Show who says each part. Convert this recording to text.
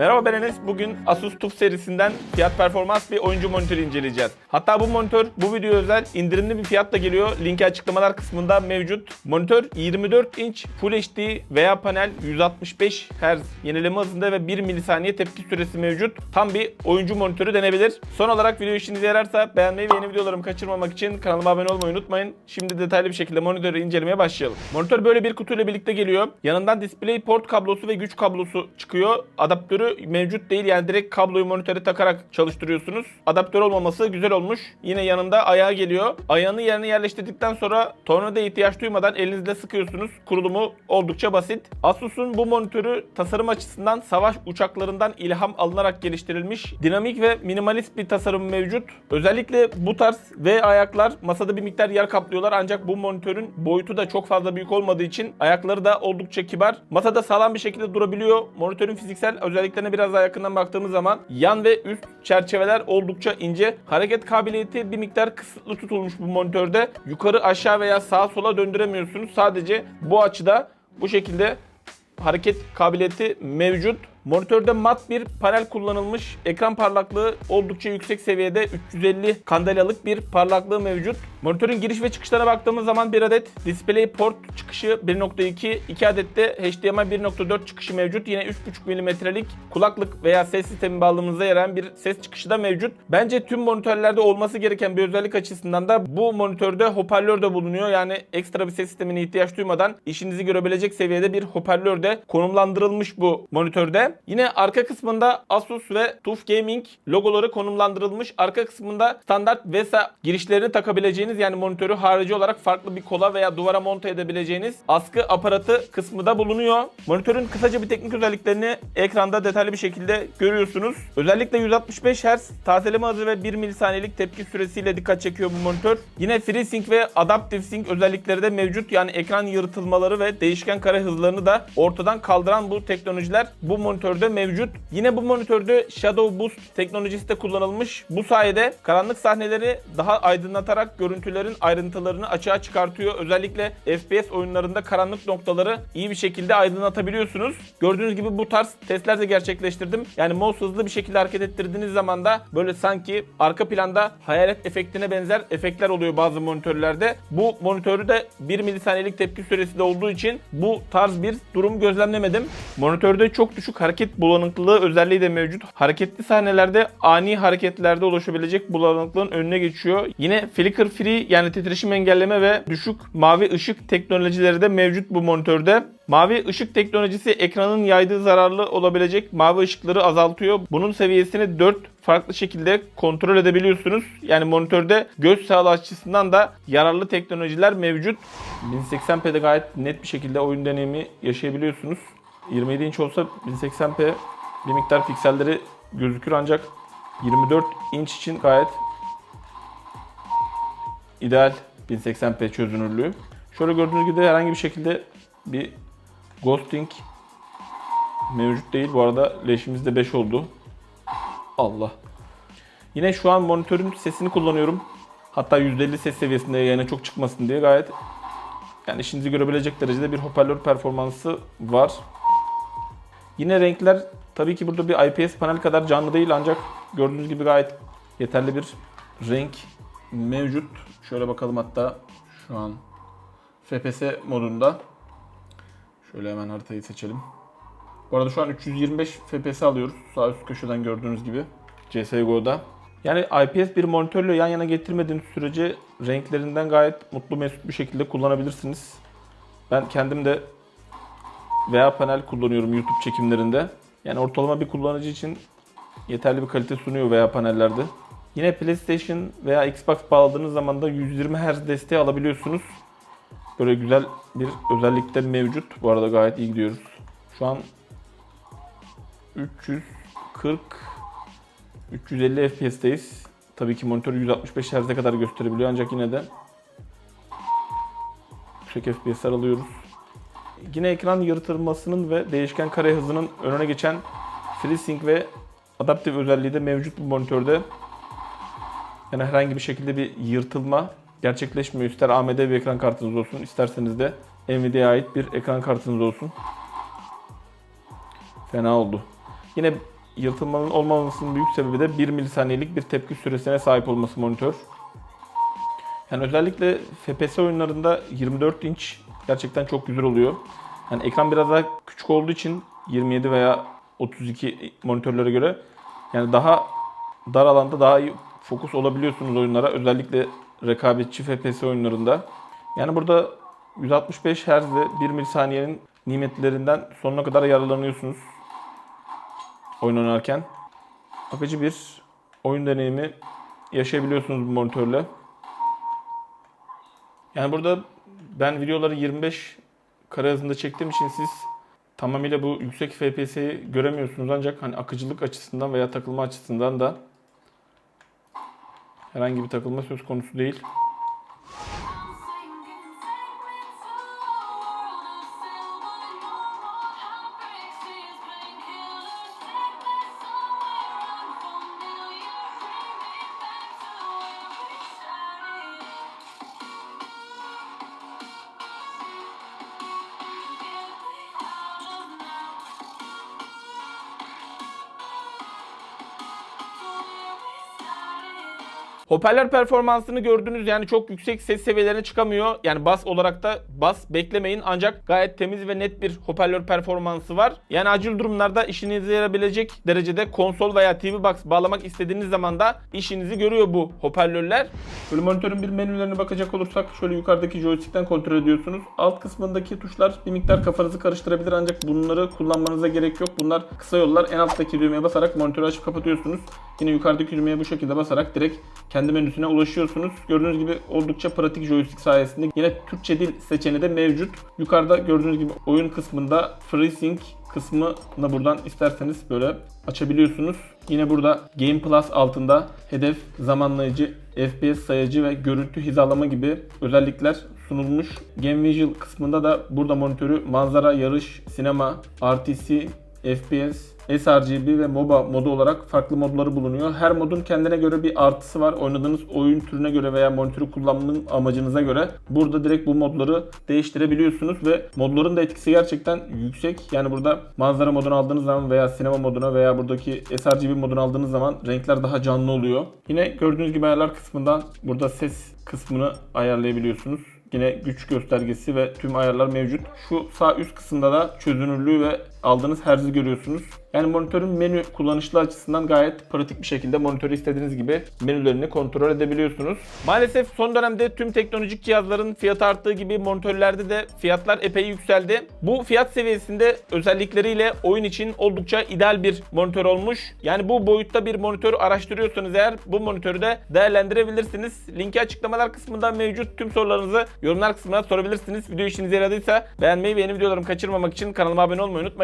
Speaker 1: Merhaba ben Enes. Bugün Asus TUF serisinden fiyat performans bir oyuncu monitörü inceleyeceğiz. Hatta bu monitör bu video özel indirimli bir fiyatla geliyor. Linki açıklamalar kısmında mevcut. Monitör 24 inç Full HD veya panel 165 Hz yenileme hızında ve 1 milisaniye tepki süresi mevcut. Tam bir oyuncu monitörü denebilir. Son olarak video işinize yararsa beğenmeyi ve yeni videolarımı kaçırmamak için kanalıma abone olmayı unutmayın. Şimdi detaylı bir şekilde monitörü incelemeye başlayalım. Monitör böyle bir kutuyla birlikte geliyor. Yanından DisplayPort kablosu ve güç kablosu çıkıyor. Adaptörü mevcut değil yani direkt kabloyu monitöre takarak çalıştırıyorsunuz. Adaptör olmaması güzel olmuş. Yine yanında ayağı geliyor. Ayağını yerine yerleştirdikten sonra tornavida ihtiyaç duymadan elinizle sıkıyorsunuz. Kurulumu oldukça basit. Asus'un bu monitörü tasarım açısından savaş uçaklarından ilham alınarak geliştirilmiş. Dinamik ve minimalist bir tasarım mevcut. Özellikle bu tarz V ayaklar masada bir miktar yer kaplıyorlar ancak bu monitörün boyutu da çok fazla büyük olmadığı için ayakları da oldukça kibar. Masada sağlam bir şekilde durabiliyor. Monitörün fiziksel özelliklerine biraz daha yakından baktığımız zaman yan ve üst çerçeveler oldukça ince. Hareket kabiliyeti bir miktar kısıtlı tutulmuş bu monitörde. Yukarı aşağı veya sağa sola döndüremiyorsunuz. Sadece bu açıda bu şekilde hareket kabiliyeti mevcut. Monitörde mat bir panel kullanılmış. Ekran parlaklığı oldukça yüksek seviyede 350 kandelalık bir parlaklığı mevcut. Monitörün giriş ve çıkışlarına baktığımız zaman bir adet DisplayPort çıkışı 1.2, 2 adet de HDMI 1.4 çıkışı mevcut. Yine 3.5 mm'lik kulaklık veya ses sistemi bağlamamıza yarayan bir ses çıkışı da mevcut. Bence tüm monitörlerde olması gereken bir özellik açısından da bu monitörde hoparlör de bulunuyor. Yani ekstra bir ses sistemine ihtiyaç duymadan işinizi görebilecek seviyede bir hoparlör de konumlandırılmış bu monitörde. Yine arka kısmında Asus ve TUF Gaming logoları konumlandırılmış. Arka kısmında standart VESA girişlerini takabileceğiniz yani monitörü harici olarak farklı bir kola veya duvara monte edebileceğiniz askı aparatı kısmı da bulunuyor. Monitörün kısaca bir teknik özelliklerini ekranda detaylı bir şekilde görüyorsunuz. Özellikle 165 Hz tazeleme hızı ve 1 milisaniyelik tepki süresiyle dikkat çekiyor bu monitör. Yine FreeSync ve Adaptive Sync özellikleri de mevcut. Yani ekran yırtılmaları ve değişken kare hızlarını da ortadan kaldıran bu teknolojiler bu monitörde mevcut. Yine bu monitörde Shadow Boost teknolojisi de kullanılmış. Bu sayede karanlık sahneleri daha aydınlatarak görüntülerin ayrıntılarını açığa çıkartıyor. Özellikle FPS oyunlarında karanlık noktaları iyi bir şekilde aydınlatabiliyorsunuz. Gördüğünüz gibi bu tarz testler de gerçekleştirdim. Yani mouse hızlı bir şekilde hareket ettirdiğiniz zaman da böyle sanki arka planda hayalet efektine benzer efektler oluyor bazı monitörlerde. Bu monitörü de 1 milisaniyelik tepki süresi de olduğu için bu tarz bir durum gözlemlemedim. Monitörde çok düşük hareket bulanıklığı özelliği de mevcut. Hareketli sahnelerde ani hareketlerde oluşabilecek bulanıklığın önüne geçiyor. Yine flicker free yani titreşim engelleme ve düşük mavi ışık teknolojileri de mevcut bu monitörde. Mavi ışık teknolojisi ekranın yaydığı zararlı olabilecek mavi ışıkları azaltıyor. Bunun seviyesini 4 farklı şekilde kontrol edebiliyorsunuz. Yani monitörde göz sağlığı açısından da yararlı teknolojiler mevcut. 1080p'de gayet net bir şekilde oyun deneyimi yaşayabiliyorsunuz. 27 inç olsa 1080p bir miktar pikselleri gözükür ancak 24 inç için gayet ideal 1080p çözünürlüğü. Şöyle gördüğünüz gibi herhangi bir şekilde bir ghosting mevcut değil. Bu arada leşimizde 5 oldu. Allah. Yine şu an monitörün sesini kullanıyorum. Hatta %50 ses seviyesinde yayına çok çıkmasın diye gayet yani işinizi görebilecek derecede bir hoparlör performansı var. Yine renkler tabii ki burada bir IPS panel kadar canlı değil ancak gördüğünüz gibi gayet yeterli bir renk mevcut. Şöyle bakalım hatta şu an FPS modunda. Şöyle hemen haritayı seçelim. Bu arada şu an 325 FPS alıyoruz. Sağ üst köşeden gördüğünüz gibi CSGO'da. Yani IPS bir monitörle yan yana getirmediğiniz sürece renklerinden gayet mutlu mesut bir şekilde kullanabilirsiniz. Ben kendim de veya panel kullanıyorum YouTube çekimlerinde. Yani ortalama bir kullanıcı için yeterli bir kalite sunuyor veya panellerde. Yine PlayStation veya Xbox bağladığınız zaman da 120 Hz desteği alabiliyorsunuz. Böyle güzel bir özellik de mevcut. Bu arada gayet iyi gidiyoruz. Şu an 340 350 FPS'teyiz. Tabii ki monitör 165 Hz'e kadar gösterebiliyor ancak yine de yüksek FPS'ler alıyoruz. Yine ekran yaratılmasının ve değişken kare hızının önüne geçen FreeSync ve adaptif özelliği de mevcut bu monitörde. Yani herhangi bir şekilde bir yırtılma gerçekleşmiyor. İster AMD bir ekran kartınız olsun, isterseniz de Nvidia'ya ait bir ekran kartınız olsun. Fena oldu. Yine yırtılmanın olmamasının büyük sebebi de 1 milisaniyelik bir tepki süresine sahip olması monitör. Yani özellikle FPS oyunlarında 24 inç gerçekten çok güzel oluyor. Yani ekran biraz daha küçük olduğu için 27 veya 32 monitörlere göre yani daha dar alanda daha iyi fokus olabiliyorsunuz oyunlara. Özellikle rekabetçi FPS oyunlarında. Yani burada 165 Hz ve 1 milisaniyenin nimetlerinden sonuna kadar yararlanıyorsunuz oyun oynarken. Akıcı bir oyun deneyimi yaşayabiliyorsunuz bu monitörle. Yani burada ben videoları 25 kare hızında çektiğim için siz tamamıyla bu yüksek FPS'yi göremiyorsunuz ancak hani akıcılık açısından veya takılma açısından da herhangi bir takılma söz konusu değil. Hoparlör performansını gördünüz yani çok yüksek ses seviyelerine çıkamıyor. Yani bas olarak da bas beklemeyin ancak gayet temiz ve net bir hoparlör performansı var. Yani acil durumlarda işinize yarayabilecek derecede konsol veya TV Box bağlamak istediğiniz zaman da işinizi görüyor bu hoparlörler. Böyle monitörün bir menülerine bakacak olursak şöyle yukarıdaki joystick'ten kontrol ediyorsunuz. Alt kısmındaki tuşlar bir miktar kafanızı karıştırabilir ancak bunları kullanmanıza gerek yok. Bunlar kısa yollar. En alttaki düğmeye basarak monitörü açıp kapatıyorsunuz. Yine yukarıdaki düğmeye bu şekilde basarak direkt kendi menüsüne ulaşıyorsunuz. Gördüğünüz gibi oldukça pratik joystick sayesinde. Yine Türkçe dil seçeneği de mevcut. Yukarıda gördüğünüz gibi oyun kısmında FreeSync kısmını buradan isterseniz böyle açabiliyorsunuz. Yine burada Game Plus altında hedef, zamanlayıcı, FPS sayacı ve görüntü hizalama gibi özellikler sunulmuş. Game Visual kısmında da burada monitörü manzara, yarış, sinema, RTC, FPS, sRGB ve MOBA modu olarak farklı modları bulunuyor. Her modun kendine göre bir artısı var. Oynadığınız oyun türüne göre veya monitörü kullanmanın amacınıza göre burada direkt bu modları değiştirebiliyorsunuz ve modların da etkisi gerçekten yüksek. Yani burada manzara modunu aldığınız zaman veya sinema moduna veya buradaki sRGB modunu aldığınız zaman renkler daha canlı oluyor. Yine gördüğünüz gibi ayarlar kısmından burada ses kısmını ayarlayabiliyorsunuz. Yine güç göstergesi ve tüm ayarlar mevcut. Şu sağ üst kısımda da çözünürlüğü ve aldığınız herzi görüyorsunuz. Yani monitörün menü kullanışlı açısından gayet pratik bir şekilde monitörü istediğiniz gibi menülerini kontrol edebiliyorsunuz. Maalesef son dönemde tüm teknolojik cihazların fiyatı arttığı gibi monitörlerde de fiyatlar epey yükseldi. Bu fiyat seviyesinde özellikleriyle oyun için oldukça ideal bir monitör olmuş. Yani bu boyutta bir monitör araştırıyorsanız eğer bu monitörü de değerlendirebilirsiniz. Linki açıklamalar kısmında mevcut. Tüm sorularınızı yorumlar kısmına sorabilirsiniz. Video işinize yaradıysa beğenmeyi ve yeni videolarımı kaçırmamak için kanalıma abone olmayı